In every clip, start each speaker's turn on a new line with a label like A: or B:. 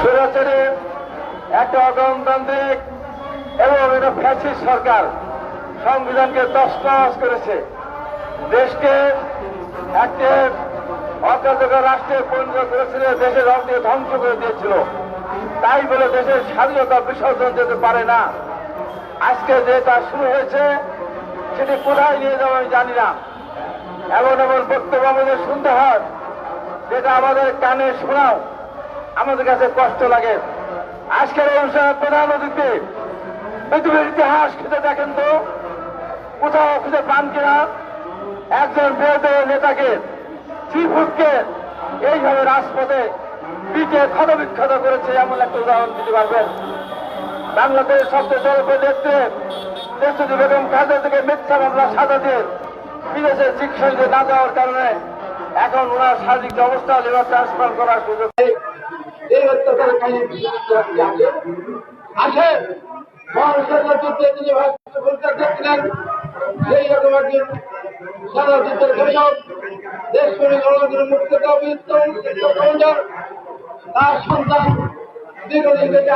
A: স্বৈরাচারী একটা অগণতান্ত্রিক এবং এটা ফ্যাসিস্ট সরকার সংবিধানকে তছনছ করেছে। দেশকে একটি অকার্যকর রাষ্ট্রে পরিণত করেছিল, দেশের রঙকে ধ্বংস করে দিয়েছিল। তাই বলে দেশের স্বাধীনতা বিসর্জন যেতে পারে না। আজকে যে তা শুরু হয়েছে, সেটি কোথায় নিয়ে যাব আমি জানি না। এমন এমন বক্তব্য আমাদের শুনতে হয়, যেটা আমাদের কানে শোনাও। আমাদের কাছে কষ্ট লাগে। আজকের অনুষ্ঠানের প্রধান অতিথি, পৃথিবীর ইতিহাস খুঁজে দেখেন তো। কোথাও খুঁজে পান কিনা? একজন বিরোধী নেতাকে চিফুটকে এইভাবে রাজপথে পিঠে ক্ষতবিক্ষত করেছে এমন একটা উদাহরণ দিতে পারবেন। বাংলাদেশের সবচেয়ে জনপ্রিয় নেত্রী দেশটি বেগম খালেদা থেকে মিথ্যা মামলা সাজা দিয়ে বিদেশে চিকিৎসা না যাওয়ার কারণে এখন ওনার শারীরিক অবস্থা লিভার ট্রান্সফার করার সুযোগ।
B: এই যুদ্ধে তিনি ভারতীয় ছিলেন সেই রকম একজন সারা যুদ্ধের ঘোষক দেশপ্রেমী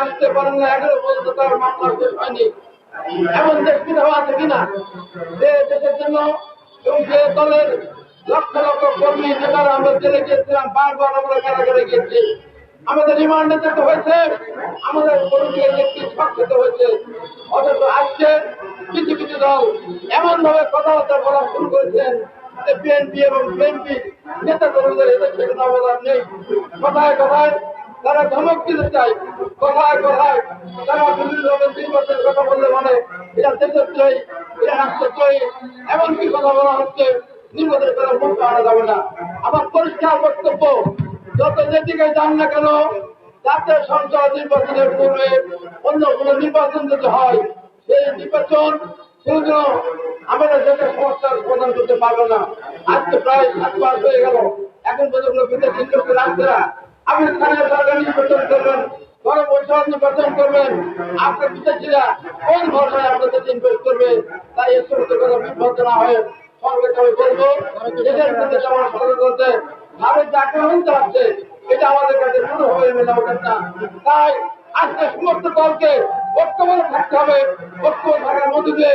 B: আসতে পারেন না, এখনও পর্যন্ত তার মামলা এমন দেশ কোথাও আছে কিনা? যে দেশের জন্য এবং যে দলের লক্ষ লক্ষ কর্মী নেতারা আমরা জেলে গিয়েছিলাম, বারবার আমরা কারাগারে গিয়েছি। আমাদের রিমান্ডে যেতে হয়েছে, আমাদের কর্মীদের একটি খেতে হয়েছে। অথচ আজকে কিছু কিছু দল এমন ভাবে কথাবার্তা বলা শুরু করেছেন যে বিএনপি এবং বিএনপি নেতা কর্মীদের এদের সেখানে অবদান নেই। কথায় কথায় তারা ধমক দিতে চায়। কথায় কথায় তারা বিভিন্ন রকম নির্বাচনের কথা বললে মানে এরা দেশের জয়ী এরা রাষ্ট্র জয়ী এমনকি কথা বলা হচ্ছে নির্বাচনের করে মুখ আনা যাবে না। আমার পরিষ্কার বক্তব্য, যত যেদিকে যান না কেন, জাতীয় সংসদ নির্বাচনের পূর্বে অন্য কোনো নির্বাচন যদি হয়, সেই নির্বাচন সেগুলো আমাদের দেশের সমস্যার সমাধান করতে পারবে না। আজকে প্রায় সাত মাস হয়ে গেল। এখন পর্যন্ত বিদেশি ইন্ডাস্ট্রি রাখছেরা আপনি স্থানীয় সরকার নির্বাচন করবেন বড় পরিষদ নির্বাচন করবেন। আপনার বিদেশিরা কোন ভরসায় আপনাদের ইনভেস্ট করবে, তাই এর সমস্ত কথা বিভ্রান্ত না হয়ে। এটা আমাদের কাছে কোনোভাবে মেলা উঠেন না। তাই আজকে সমস্ত দলকে ঐক্যবদ্ধ থাকতে হবে। ঐক্যবদ্ধ থাকার মধ্যে দিয়ে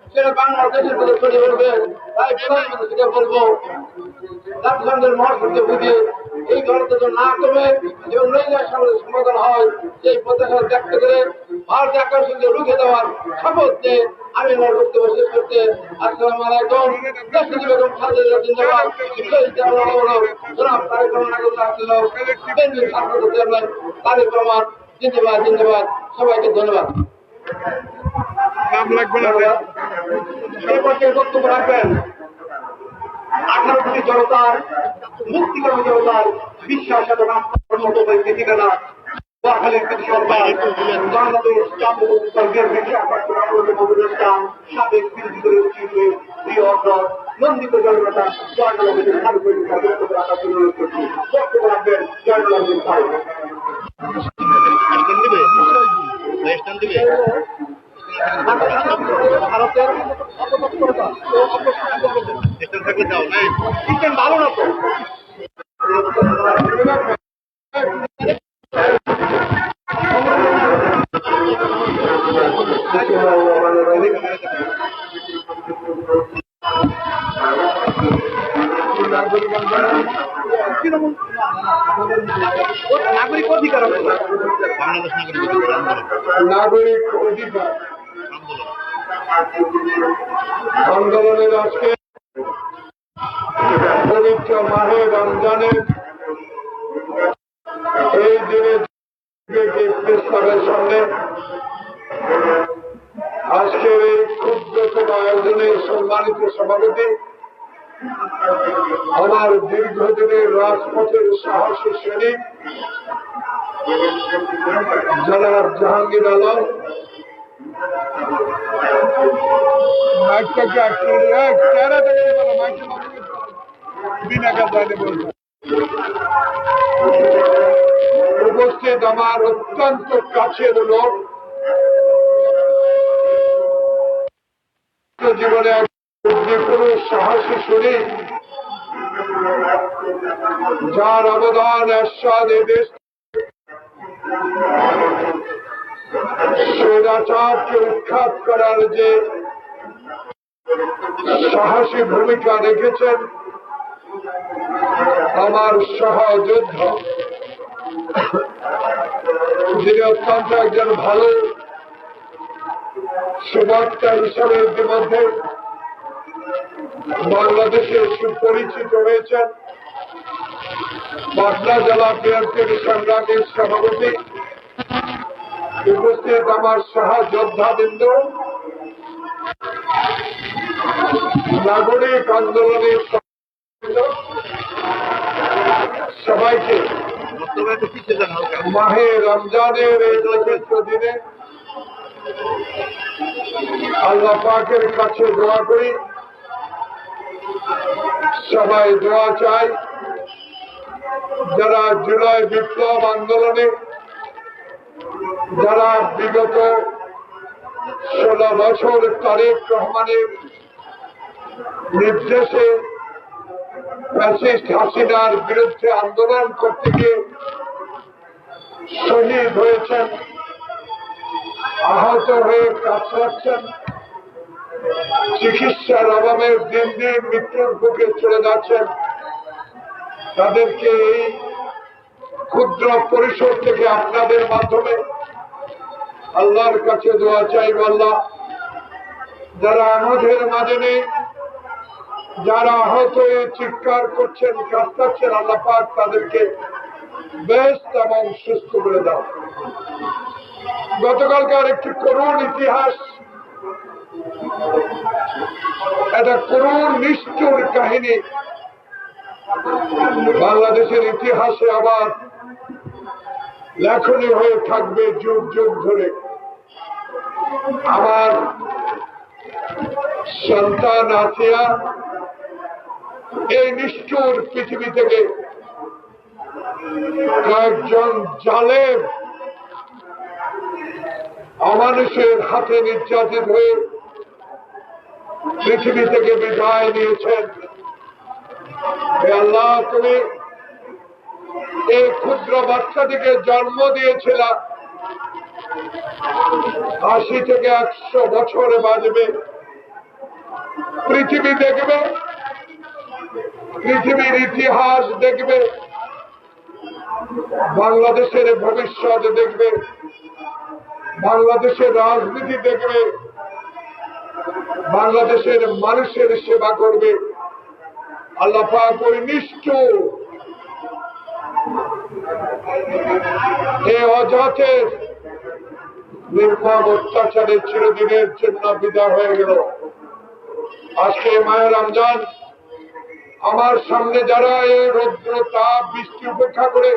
B: সেটা বাংলাদেশের মধ্যে ছড়িয়ে পড়বে তাই প্রধানমন্ত্রীকে বলব, জাতিসংঘের মহাসচিবকে বুঝিয়ে এই যেন না কমে এবং রোহিঙ্গার সমাধান হয়, সেই প্রত্যাশা ব্যক্ত করে ভারত আকর্ষণকে রুখে দেওয়ার শপথ নিয়ে আমি আমার বক্তব্য শেষ করতে আসসালামু আলাইকুম। দেশটি বেগম খালেদা জিন্দাবাদ। জনাব তারেক রহমান আসিল কেন্দ্রীয় চেয়ারম্যান তারেক রহমান, জিন্দাবাদ জিন্দাবাদ। সবাইকে ধন্যবাদ।
C: নাম লাগবে না
B: বক্তব্য রাখবেন। আঠারো কোটি জনতার মুক্তিকর্মী জনতার বিশ্বাস এবং আত্মার মতো ব্যক্তি ঠিকানা নোয়াখালীর কৃতি সরকার বাংলাদেশ জাতীয় স্বর্গের বিচার উপদেষ্টা সাবেক বিরোধী দলের প্রিয় অগ্রজ নন্দিত জনতা জয়নাল বক্তব্য রাখার জন্য অনুরোধ করছি। বক্তব্য রাখবেন জয়নাল ভারতের অপতৎপরতা ও ভালো না তো নাগরিক অধিকার
C: বাংলাদেশ নাগরিক অধিকার
D: নাগরিক অধিকার। আন্দোলনের আজকে পবিত্র মাহে রমজানের এই দিনে প্রেস ক্লাবের সামনে আজকের এই ক্ষুদ্রতম আয়োজনে সম্মানিত সভাপতি, আমার দীর্ঘদিনের রাজপথের সাহসী সৈনিক জনাব জাহাঙ্গীর আলম উপস্থিত আমার অত্যন্ত কাছের লোক জীবনে এক পুরুষ সাহসী শুনি যার অবদান আশ্বাদ দেশ স্বৈরাচারকে উৎখাত করার যে সাহসী ভূমিকা রেখেছেন, আমার সহযোদ্ধা। যিনি অত্যন্ত একজন ভালো সুবার্তা হিসাবে ইতিমধ্যে বাংলাদেশে সুপরিচিত হয়েছেন। পাটনা জেলা বিএনপির সংগ্রামীর সভাপতি উপস্থিত আমার সহযোদ্ধাবৃন্দ, নাগরিক আন্দোলনের সবাইকে মাহে রমজানের এই পবিত্র দিনে আল্লাহ পাকের কাছে দোয়া করি। সবাই দোয়া চাই, যারা জুলাই বিপ্লব আন্দোলনে যারা বিগত ষোলো বছর তারেক রহমানের নির্দেশে ফ্যাসিস্ট হাসিনার বিরুদ্ধে আন্দোলন করতে গিয়ে শহীদ হয়েছেন, আহত হয়ে কাতরাচ্ছেন, চিকিৎসার অভাবে দিন দিন মৃত্যুর বুকে চলে যাচ্ছেন। তাদেরকে এই ক্ষুদ্র পরিসর থেকে আপনাদের মাধ্যমে আল্লাহর কাছে দোয়া চাইব আল্লাহ। যারা আমাদের মাঝে নেই যারা আহত চিৎকার করছেন কাঁদতাচ্ছেন আল্লাহ পাক তাদেরকে বেস্ট এবং সুস্থ করে দাও। গতকালকার একটি করুণ ইতিহাস। একটা করুণ, নিষ্ঠুর কাহিনী। বাংলাদেশের ইতিহাসে আবার লেখনী হয়ে থাকবে যুগ যুগ ধরে। আমার সন্তান আসিয়া এই নিষ্ঠুর পৃথিবী থেকে কয়েকজন জালেম অমানুষের হাতে নির্যাতিত হয়ে পৃথিবী থেকে বিদায় নিয়েছেন। আল্লাহ, তুমি এই ক্ষুদ্র বাচ্চাটিকে জন্ম দিয়েছিল। আশি থেকে একশো বছরে বাজবে পৃথিবী দেখবে। পৃথিবীর ইতিহাস দেখবে। বাংলাদেশের ভবিষ্যৎ দেখবে। বাংলাদেশের রাজনীতি দেখবে। বাংলাদেশের মানুষের সেবা করবে। আল্লাহ পাক ওই নিষ্ঠুর এ অজাতের নির্মম চিরদিনের জন্য বিদায় হয়ে গেল। আজকে মায়ের রমজান, আমার সামনে যারা এই রৌদ্র তাপ বৃষ্টি উপেক্ষা করে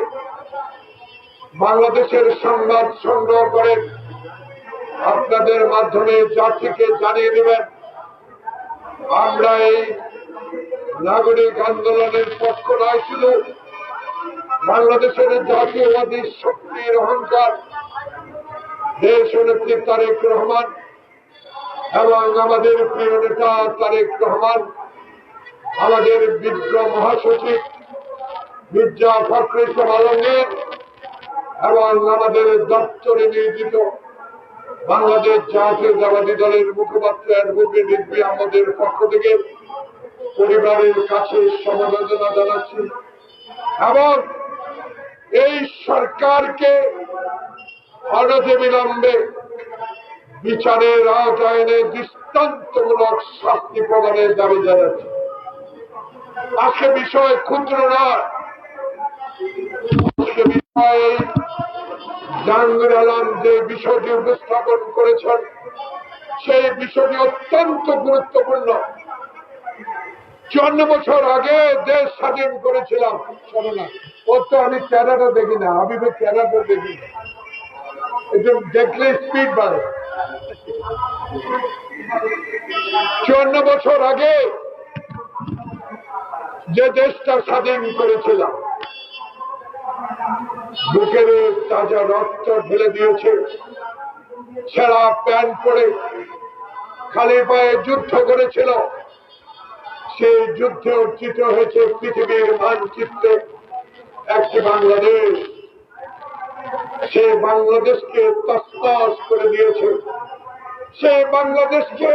D: বাংলাদেশের সংবাদ সংগ্রহ করেন আপনাদের মাধ্যমে জাতিকে জানিয়ে দেবেন, আমরা এই নাগরিক আন্দোলনের পক্ষ নয় শুধু বাংলাদেশের জাতীয়বাদী শক্তির অহংকার, দেশ নেত্রী তারেক রহমান এবং আমাদের প্রিয় নেতা তারেক রহমান, আমাদের বিজ্ঞ মহাসচিব মির্জা ফখর ইসলাম আলমগীর এবং আমাদের দপ্তরে নিয়োজিত বাংলাদেশ জাতীয়তাবাদী দলের মুখপাত্র অ্যাডভোকেট রিজভি আহমদের পক্ষ থেকে পরিবারের কাছে সমবেদনা জানাচ্ছি এবং এই সরকারকে অনতি বিলম্বে বিচারের আওতায় এনে দৃষ্টান্তমূলক শাস্তি প্রদানের দাবি জানাচ্ছি। আজকে বিষয় ক্ষুদ্র নয়। বিষয় জাহাঙ্গীর আলম যে বিষয়টি উপস্থাপন করেছেন, সেই বিষয়টি অত্যন্ত গুরুত্বপূর্ণ। চুয়ান্ন বছর আগে দেশ স্বাধীন করেছিলাম, শোনো ওর তো আমি চেহারাটা দেখি না হাবিবের চেহারাটা দেখি না। দেখলে স্পিড বাড়ে। চুয়ান্ন বছর আগে যে দেশটা স্বাধীন করেছিলাম, বুকের তাজা রক্ত ঢেলে দিয়েছে ছেঁড়া প্যান্ট পরে খালি পায়ে যুদ্ধ করেছিল, সেই যুদ্ধে অর্জিত হয়েছে পৃথিবীর মানচিত্রে। একটি বাংলাদেশ সেই বাংলাদেশকে তসমাস করে দিয়েছে। সেই বাংলাদেশকে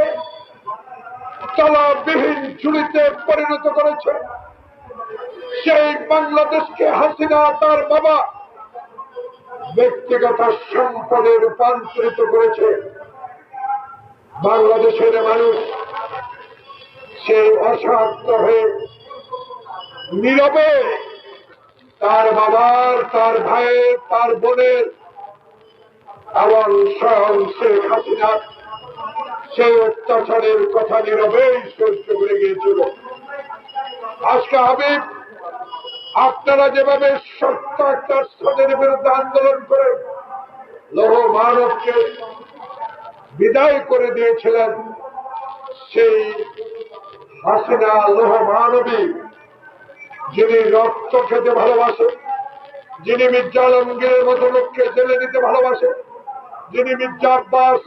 D: তলাবিহীন ঝুড়িতে পরিণত করেছে। সেই বাংলাদেশকে হাসিনা তার বাবা ব্যক্তিগত সম্পদে রূপান্তরিত করেছে। বাংলাদেশের মানুষ সেই অসাধ্য হয়ে নীরবে তার বাবার, তার ভাইয়ের, তার বোনের এবং স্বয়ং শেখ হাসিনা সেই অত্যাচারের কথা নীরবেই সহ্য করে গিয়েছিল। আজকে হাবিব আপনারা যেভাবে সত্য স্বাদের বিরুদ্ধে আন্দোলন করে লৌহ মানবকে বিদায় করে দিয়েছিলেন, সেই হাসিনা লৌহ মানবী যিনি রক্ত খেতে ভালোবাসে, যিনি মির্জা আলমগীরের মতো লোককে জেলে দিতে ভালোবাসে, যিনি মির্জা আব্বাস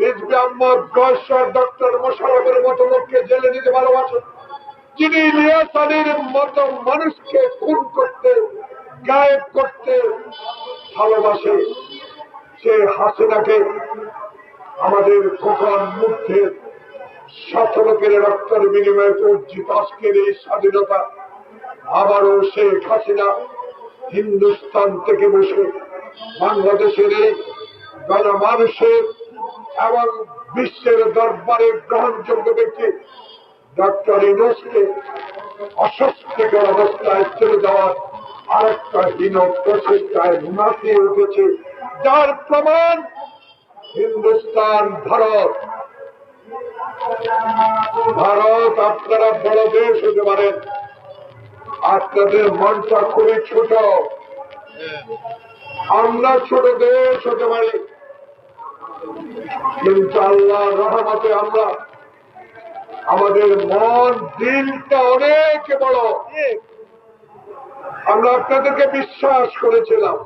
D: রিজবি আহমদ গয়েশ্বর ডক্টর মোশারফের মতো লোককে জেলে দিতে ভালোবাসে, যিনি ইলিয়াস আলীর মতো মানুষকে খুন করতে, গায়েব করতে ভালোবাসে, সে হাসিনাকে আমাদের খোকন মুখের শত লোকের রক্তের বিনিময়ে অর্জিত আজকের এই স্বাধীনতা আবারও শেখ হাসিনা হিন্দুস্তান থেকে বসে বাংলাদেশের গণমানুষের এবং বিশ্বের দরবারে গ্রহণযোগ্য ব্যক্তি ডক্টর ইনোসকে অস্বস্তিকর অবস্থায় চলে যাওয়ার আরেকটা হীন প্রচেষ্টায় মাতিয়ে উঠেছে। যার প্রমাণ হিন্দুস্তান, ভারত। ভারত আপনারা বড় দেশ হতে পারেন। আপনাদের মনটা খুবই ছোট। আমরা ছোট দেশ হতে পারি। কিন্তু আল্লাহ রহমতে আমরা আমাদের মন, দিলটা অনেক বড়। আমরা আপনাদেরকে বিশ্বাস করেছিলাম।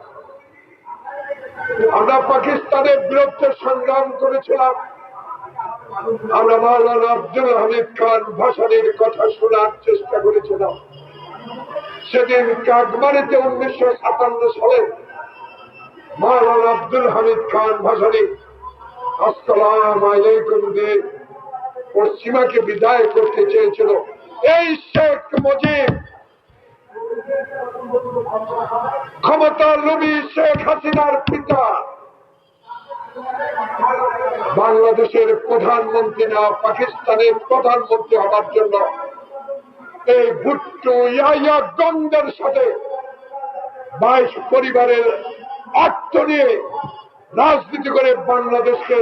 D: আমরা পাকিস্তানের বিরুদ্ধে সংগ্রাম করেছিলাম। আমরা মাওলানা আব্দুল হামিদ খান ভাসানির কথা শোনার চেষ্টা করেছিলাম। সেদিন কাকমারিতে উনিশশো সাতান্ন সালে মাওলানা আব্দুল হামিদ খান ভাসানি, আসসালাম আলাইকুম দিয়ে পশ্চিমাকে বিদায় করতে চেয়েছিল। এই শেখ মুজিব, ক্ষমতার রবি শেখ হাসিনার পিতা, বাংলাদেশের প্রধানমন্ত্রী না, পাকিস্তানের প্রধানমন্ত্রী হওয়ার জন্য এই ভুট্টো ইয়াইয়া গঙ্গের সাথে বাইশ পরিবারের অর্থ নিয়ে রাজনীতি করে বাংলাদেশকে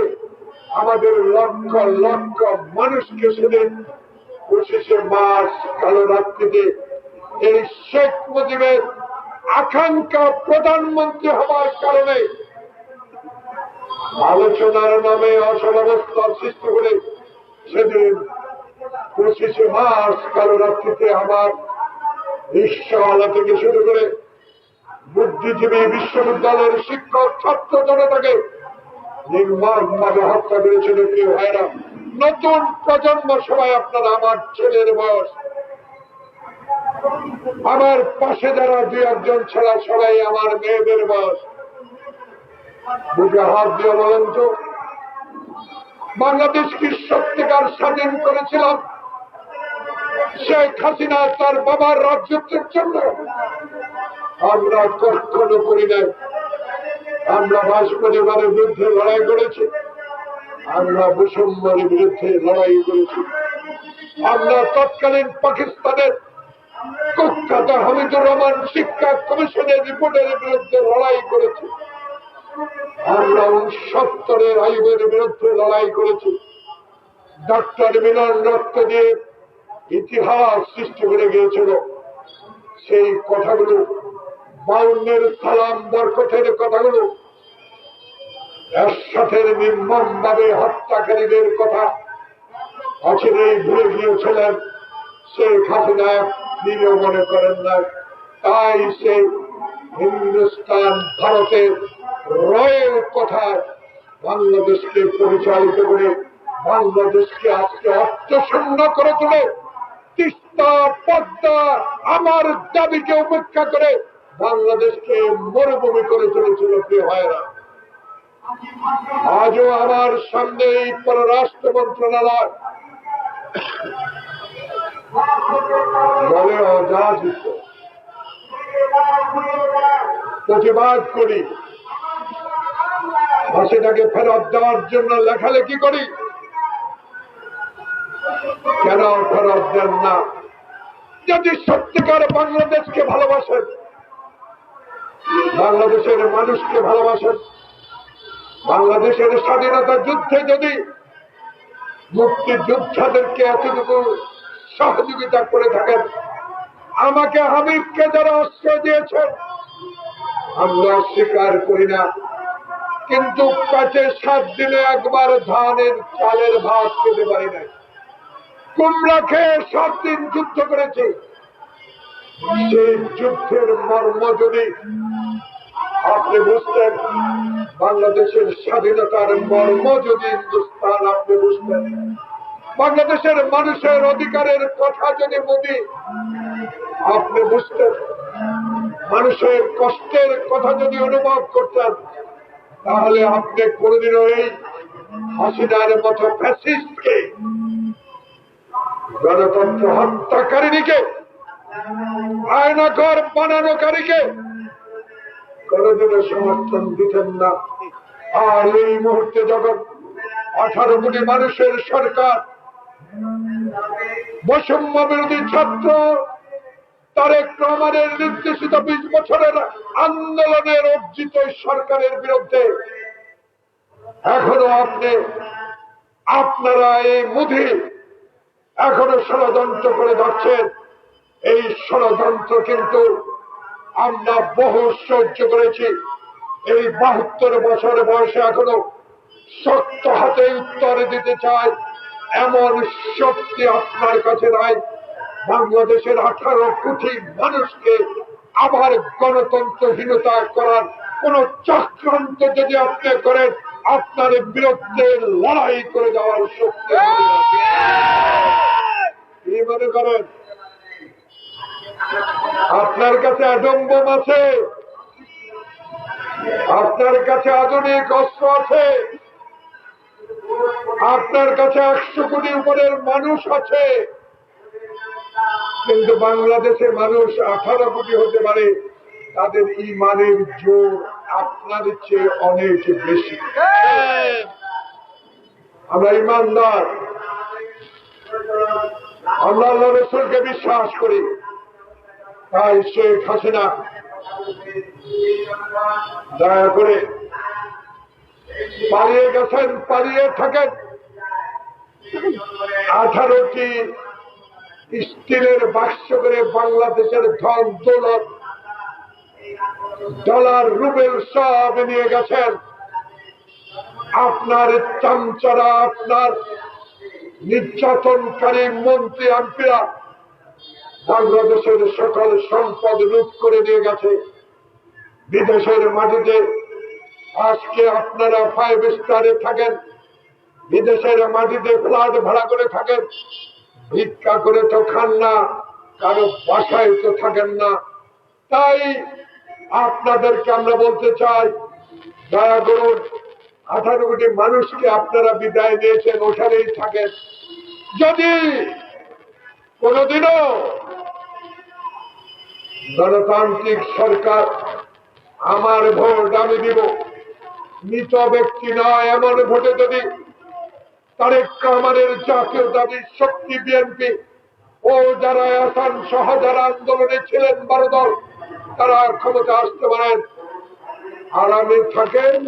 D: আমাদের লক্ষ লক্ষ মানুষকে সেদিন পঁচিশে মার্চ, কালো রাত্রিতে এই শেখ মুজিবের আকাঙ্ক্ষা প্রধানমন্ত্রী হওয়ার কারণে আলোচনার নামে অসল অবস্থার সৃষ্টি করে সেদিন পঁচিশে মার্চ, কালো রাত্রিতে আমার রিক্সাওয়ালা থেকে শুরু করে বুদ্ধিজীবী বিশ্ববিদ্যালয়ের শিক্ষক, ছাত্র জনতাকে নির্মমভাবে হত্যা করেছিল প্রিয় ভাইরা। নতুন প্রজন্ম সবাই আপনারা আমার ছেলের বয়স। আমার পাশে যারা দুই একজন ছাড়া সবাই আমার মেয়েদের বয়স। বুকে হাত দিয়ে বলেন তো বাংলাদেশ কি সত্যিকার স্বাধীন করেছিলাম? শেখ হাসিনা তার বাবার রাজ্যত্বের জন্য আমরা কখনো করি নাই। আমরা বাস পরিবারের বিরুদ্ধে লড়াই করেছি। আমরা বৈষম্যের বিরুদ্ধে লড়াই করেছি। আমরা তৎকালীন পাকিস্তানের কুখ্যাত হামিদুর রহমান শিক্ষা কমিশনের রিপোর্টের বিরুদ্ধে লড়াই করেছি। আমরা উনসত্তরের আইবের বিরুদ্ধে লড়াই করেছি। ডক্টর মিলন রক্ত দিয়ে ইতিহাস সৃষ্টি করে গিয়েছিল। সেই কথাগুলো, বাউন্নের সালাম বরকতের কথাগুলো এরশাদের নির্মম ভাবে হত্যাকারীদের কথা অচিরেই ভুলে গিয়েছিলেন শেখ হাসিনা তিনিও মনে করেন না তাই সে হিন্দুস্তান, ভারতের রয়ের কথায় বাংলাদেশকে পরিচালিত করে বাংলাদেশকে আজকে অর্থশূন্য করে তোলে তিস্তা পদ্মা আমার দাবিকে উপেক্ষা করে বাংলাদেশকে মরুভূমি করে চলেছিল প্রিয় ভাইরা আজও আমার সামনে এই পররাষ্ট্র মন্ত্রণালয় প্রতিবাদ করি। সেটাকে ফেরত দেওয়ার জন্য লেখালেখি করি। কেন ফেরত দেন না? যদি সত্যিকার বাংলাদেশকে ভালোবাসেন, বাংলাদেশের মানুষকে ভালোবাসেন, বাংলাদেশের স্বাধীনতা যুদ্ধে যদি মুক্তিযোদ্ধাদেরকে এতটুকু সহযোগিতা করে থাকেন, আমাকে হাবিবকে যারা আশ্রয় দিয়েছেন, আমরা স্বীকার করি না। কিন্তু পেটে সাত দিনে একবার ধানের চালের ভাত পেতে পারি নাই। কুমড়া খেয়ে সাত দিন যুদ্ধ করেছি। সেই যুদ্ধের মর্ম যদি আপনি বুঝতেন, বাংলাদেশের স্বাধীনতার মর্ম যদি হিন্দুস্তান আপনি বুঝতেন, বাংলাদেশের মানুষের অধিকারের কথা যদি মোদি আপনি বুঝতেন, মানুষের কষ্টের কথা যদি অনুভব করতেন তাহলে আপনি কোনদিনও এই হাসিনার মতো গণতন্ত্র হত্যাকারিণীকে আয়নাঘর বানানোকারীকে কোনদিনও সমর্থন দিতেন না। আর এই মুহূর্তে যখন আঠারো কোটি মানুষের সরকার বৈষম্য বিরোধী ছাত্র তারেক রহমানের নির্দেশিত বিশ বছরের আন্দোলনের অর্জিত সরকারের বিরুদ্ধে এখনও আপনি, আপনারা এই মুধি এখনও ষড়যন্ত্র করে যাচ্ছেন। এই ষড়যন্ত্র কিন্তু আমরা বহু সহ্য করেছি। এই বাহাত্তর বছর বয়সে এখনও শক্ত হাতে উত্তর দিতে চাই, এমন শক্তি আপনার কাছে নাই। বাংলাদেশের আঠারো কোটি মানুষকে আবার গণতন্ত্রহীনতা করার কোন চক্রান্ত যদি আপনি করেন, আপনার বিরুদ্ধে লড়াই করে যাওয়ার শক্তি মনে করেন? আপনার কাছে অ্যাডম্বম আছে? আপনার কাছে আধুনিক অস্ত্র আছে? আপনার কাছে একশো কোটি উপরের মানুষ আছে? কিন্তু বাংলাদেশের মানুষ আঠারো কোটি হতে পারে, তাদের ইমানের জোর আপনার চেয়ে অনেক বেশি। আমরা ইমানদার। আমরা আল্লাহ রসুলকে বিশ্বাস করি। তাই শেখ হাসিনা, দয়া করে পালিয়ে গেছেন, পালিয়ে থাকেন। আঠারোটি স্টিলের বাক্স করে বাংলাদেশের ধন দৌলত ডলার, রুবেল সব নিয়ে গেছেন। আপনার চামচারা, আপনার নির্যাতনকারী মন্ত্রী, এমপিরা বাংলাদেশের সকল সম্পদ রূপ করে নিয়ে গেছে। বিদেশের মাটিতে আজকে আপনারা ফাইভ স্টারে থাকেন। বিদেশের মাটিতে ফ্ল্যাট ভাড়া করে থাকেন। ভিক্ষা করে তো খান না, কারও বাসায় তো থাকেন না। তাই আপনাদেরকে আমরা বলতে চাই, দয়া করুন, আঠারো কোটি মানুষকে আপনারা বিদায় দিয়েছেন, ওখানেই থাকেন। যদি কোনদিনও গণতান্ত্রিক সরকার আমার ভোট আমি দিব, মৃত ব্যক্তি নয় এমন ভোটে যদি তারেক রহমানের জাতীয় দাবি, শক্তি বিএনপি ও যারা আসান সহ আন্দোলনে ছিলেন বারো দল, তারা ক্ষমতা আসতে পারেন আরামে থাকেন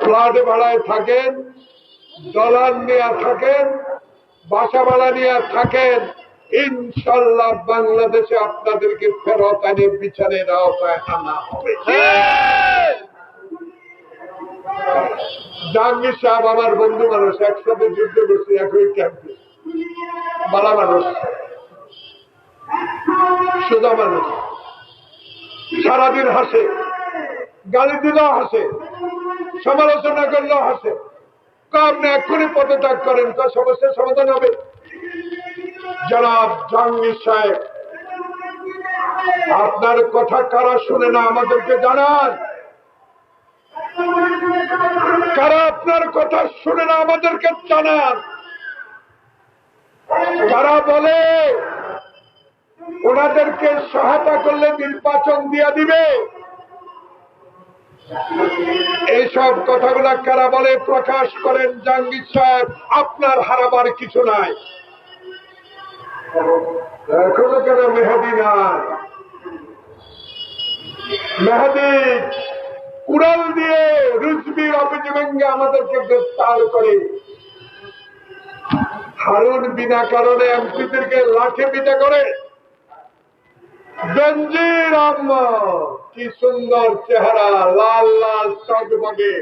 D: ফ্ল্যাট ভাড়ায় থাকেন ডলার নিয়ে থাকেন বাসা ভাড়া নিয়ে থাকেন। ইনশাল্লাহ বাংলাদেশে আপনাদেরকে ফেরত এনে বিচারের আওতায় আনা হবে। জাহাঙ্গীর সাহেব আমার বন্ধু মানুষ, একসাথে যুদ্ধ করছি একই ক্যাম্পে। বালা মানুষ, সোজা মানুষ। সারাদিন হাসে, গালি দিলেও হাসে, সমালোচনা করলেও হাসে। আপনি এক্ষুনি পদত্যাগ করেন, তার সমস্যার সমাধান হবে। জনাব জাহাঙ্গীর সাহেব, আপনার কথা কারা শুনে না আমাদেরকে জানান? কারা আপনার কথা শুনে না আমাদেরকে জানান? কারা বলে ওনাদেরকে সহায়তা করলে নির্বাচন দিয়ে দিবে? এইসব কথাগুলা কারা বলে? প্রকাশ করেন জাহাঙ্গীর সাহেব, আপনার হারাবার কিছু নাই। এখনও কেন মেহাদি নাই? মেহাদি কুড়াল দিয়ে রুজবির অফিস ভেঙ্গে আমাদেরকে গ্রেফতার করে। হারুন বিনা কারণে এমপিদেরকে লাঠি পিটা করে। কি সুন্দর চেহারা, লাল লাল চকমকে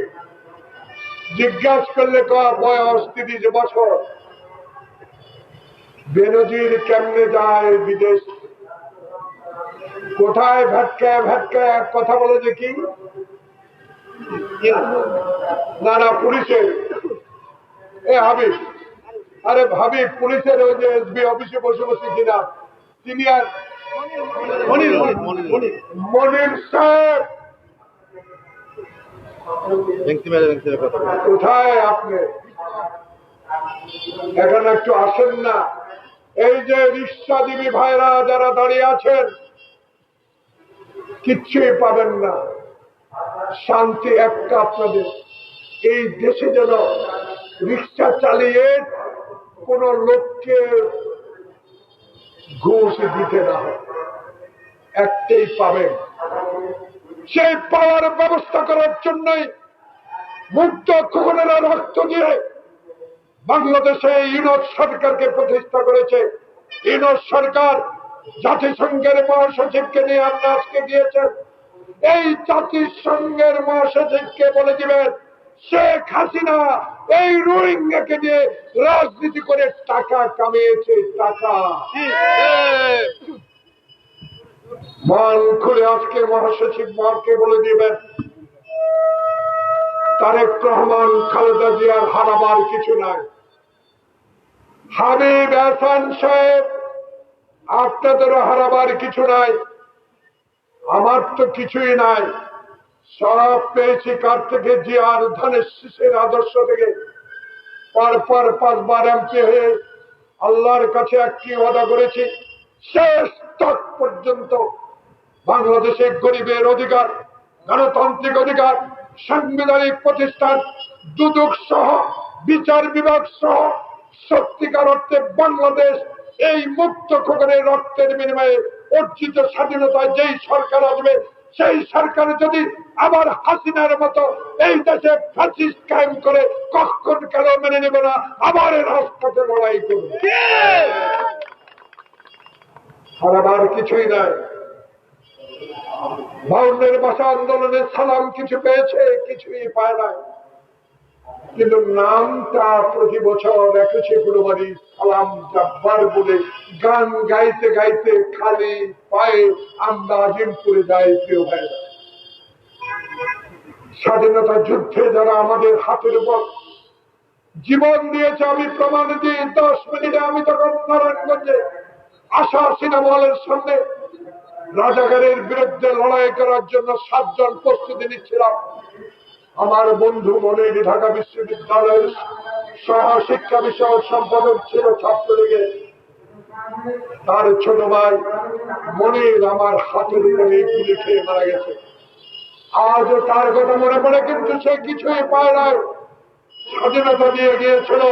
D: জিজ্ঞাসা করলে কয় বয়স তিরিশ বছর। বেনজির কেমনে যায় বিদেশ? কোথায় ভেটকায় ভেটকায় এক কথা বলে দেখি। না না পুলিশের। এ হাবিব আরে ভাবি পুলিশের ওই যে এসবি অফিসে বসে বসে কিনা? সিনিয়র
C: মনির
D: সাহেব। কোথায় আপনি? এখানে একটু আসেন না। এই যে রিক্সা রিক্সাজীবী ভাইরা যারা দাঁড়িয়ে আছেন কিচ্ছুই পাবেন না। শান্তি একটা আপনাদের। এই দেশে যেন রিক্সা চালিয়ে কোন লোককে ঘুষ দিতে না একটাই পাবেন। সেই পাওয়ার ব্যবস্থা করার জন্যই মুক্ত খোকনেরা রক্ত দিয়ে বাংলাদেশে ইউনোস সরকারকে প্রতিষ্ঠা করেছে। ইউনোস সরকার জাতিসংঘের মহাসচিবকে নিয়ে আমরা আজকে গিয়েছেন এই জাতিসংঘের মহাসচিবকে বলে দিবেন শেখ হাসিনা এই রোহিঙ্গাকে দিয়ে রাজনীতি করে টাকা কামিয়েছে টাকা। মন খুলে আজকে মহাসচিব মহকে বলে দিবেন তারেক রহমান খালেদা জিয়ার হারাবার কিছু নাই। হাবিব হাসান সাহেব আপনাদেরও হারাবার কিছু নাই। আমার তো কিছুই নাই। সব পেয়েছি কার থেকে? জিয়ার ধানের শীষের আদর্শ থেকে। পর পর পাঁচবার এমপি হয়ে আল্লাহর কাছে একটি ওয়াদা করেছি, শেষ তক পর্যন্ত। বাংলাদেশের গরিবের অধিকার, গণতান্ত্রিক অধিকার, সাংবিধানিক প্রতিষ্ঠান, দুদক সহ, বিচার বিভাগ সহ, সত্যিকার অর্থে বাংলাদেশ এই মুক্ত খোকনের রক্তের বিনিময়ে অর্জিত স্বাধীনতায় যেই সরকার আসবে সেই সরকার যদি আবার হাসিনার মতো এই দেশে ফ্যাসিস্ট কায়েম করে কখন কেন মেনে নেব না আবার রাজপথে লড়াই করবে। হারাবার কিছুই নাই। বাউন্নের ভাষা আন্দোলনের সালাম কিছু পেয়েছে কিছুই পায় নাই। কিন্তু নামটা প্রতি বছর রেখেছে গুরুবাড়ি সালাম জব্বার বলে। গান গাইতে গাইতে খালি পায়ে আমরা আজিমপুরে যাই প্রিয় ভাইরা স্বাধীনতা যুদ্ধে যারা আমাদের হাতের উপর জীবন দিয়েছে, আমি প্রমাণ দিই, দশ মিনিটে আমি তখন নারায়ণগঞ্জে আশা সিনেমা হলের সামনে রাজাকারের বিরুদ্ধে লড়াই করার জন্য সাতজন প্রস্তুতি নিচ্ছিলাম। আমার বন্ধু মনির ঢাকা বিশ্ববিদ্যালয়ের সহ শিক্ষা বিষয়ক সম্পাদক ছিল ছাত্রলীগে তার ছোট ভাই মনির আমার হাতের উপরে গুলি খেয়ে মারা গেছে। আজও তার কথা মনে পড়ে, কিন্তু সে কিছুই পায় নাই। স্বাধীনতা দিয়ে গিয়েছিল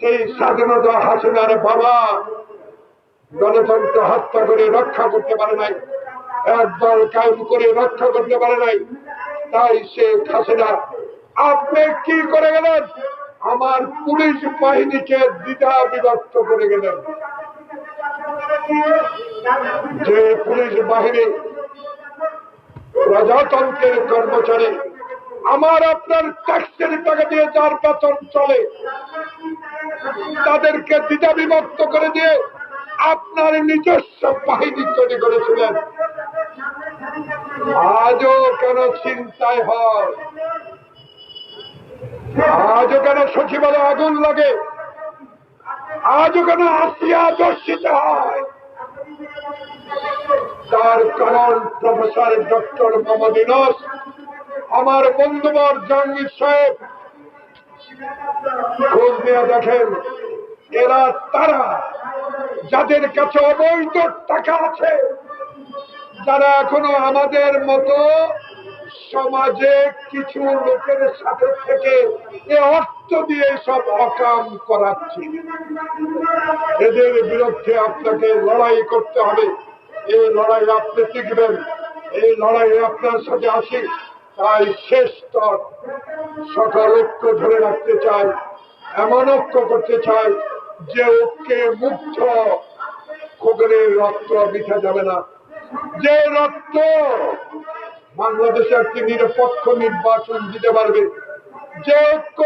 D: সেই স্বাধীনতা হাসিনার বাবা। গণতন্ত্র হত্যা করে রক্ষা করতে পারে নাই, একদল কায়েম করে রক্ষা করতে পারে নাই। তাই সে হাসিনা আপনি কি করে গেলেন? আমার পুলিশ বাহিনীকে দ্বিধা বিভক্ত করে গেলেন। যে পুলিশ বাহিনী প্রজাতন্ত্রের কর্মচারী, আমার আপনার ট্যাক্সের টাকা দিয়ে যার বেতন চলে, তাদেরকে দ্বিধা বিভক্ত করে দিয়ে আপনার নিজস্ব বাহিনী তৈরি করেছিলেন। আজও কেন চিন্তায় হয়? আজও কেন সচিবালয় আগুন লাগে? আজও কেন আসিয়া দর্শিত হয়? তার কারণ প্রফেসর ডক্টর মোহাম্মদ ইউনুস, আমার বন্ধুবর জাহাঙ্গীর সাহেব। খোঁজ নিয়ে দেখেন, এরা তারা যাদের কাছে অবৈধ টাকা আছে। যারা এখনও আমাদের মতো সমাজে কিছু লোকের সাথে থেকে এ অর্থ দিয়ে সব অকাম করাচ্ছে। এদের বিরুদ্ধে আপনাকে লড়াই করতে হবে। এই লড়াই আপনি টিকবেন। এই লড়াই আপনার সাথে আছি। তাই শেষ স্তর। সকল ঐক্য ধরে রাখতে চাই। এমন ঐক্য করতে চাই যে ঐক্যে মুগ্ধ খোকরের রক্ত মিঠা যাবে না। যে রক্ত বাংলাদেশে একটি নিরপেক্ষ নির্বাচন দিতে পারবে, যে ঐক্য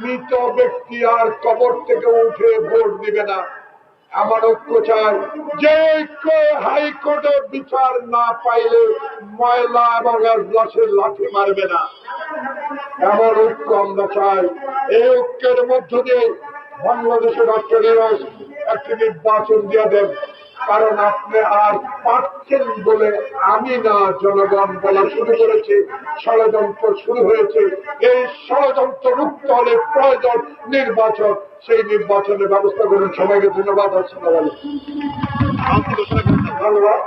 D: মৃত ব্যক্তি আর কবর থেকে উঠে ভোট দিবে না এমন ঐক্য চাই। যে ঐক্য হাইকোর্টে বিচার না পাইলে ময়লা এবং লাশের লাঠি মারবে না। এমন ঐক্য আমরা চাই। এই ঐক্যের মধ্য দিয়ে বাংলাদেশের নিরস একটি নির্বাচন দিয়ে দেন। কারণ আপনি আর পাচ্ছেন বলে আমি না, জনগণ বলা শুরু করেছে, ষড়যন্ত্র শুরু হয়েছে। এই ষড়যন্ত্র মুক্ত হলে প্রয়োজন নির্বাচন। সেই নির্বাচনের ব্যবস্থা করুন। সবাইকে ধন্যবাদ। আসসালাম ধন্যবাদ